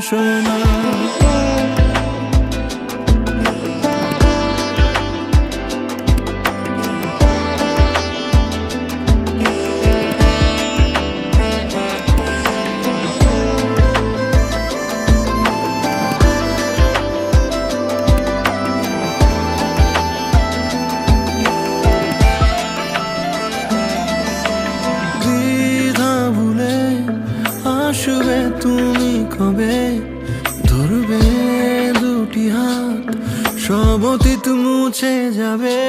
睡了 যাবে তুমি কবে? ধরবে দুটি হাত সব অতীত মুছে যাবে।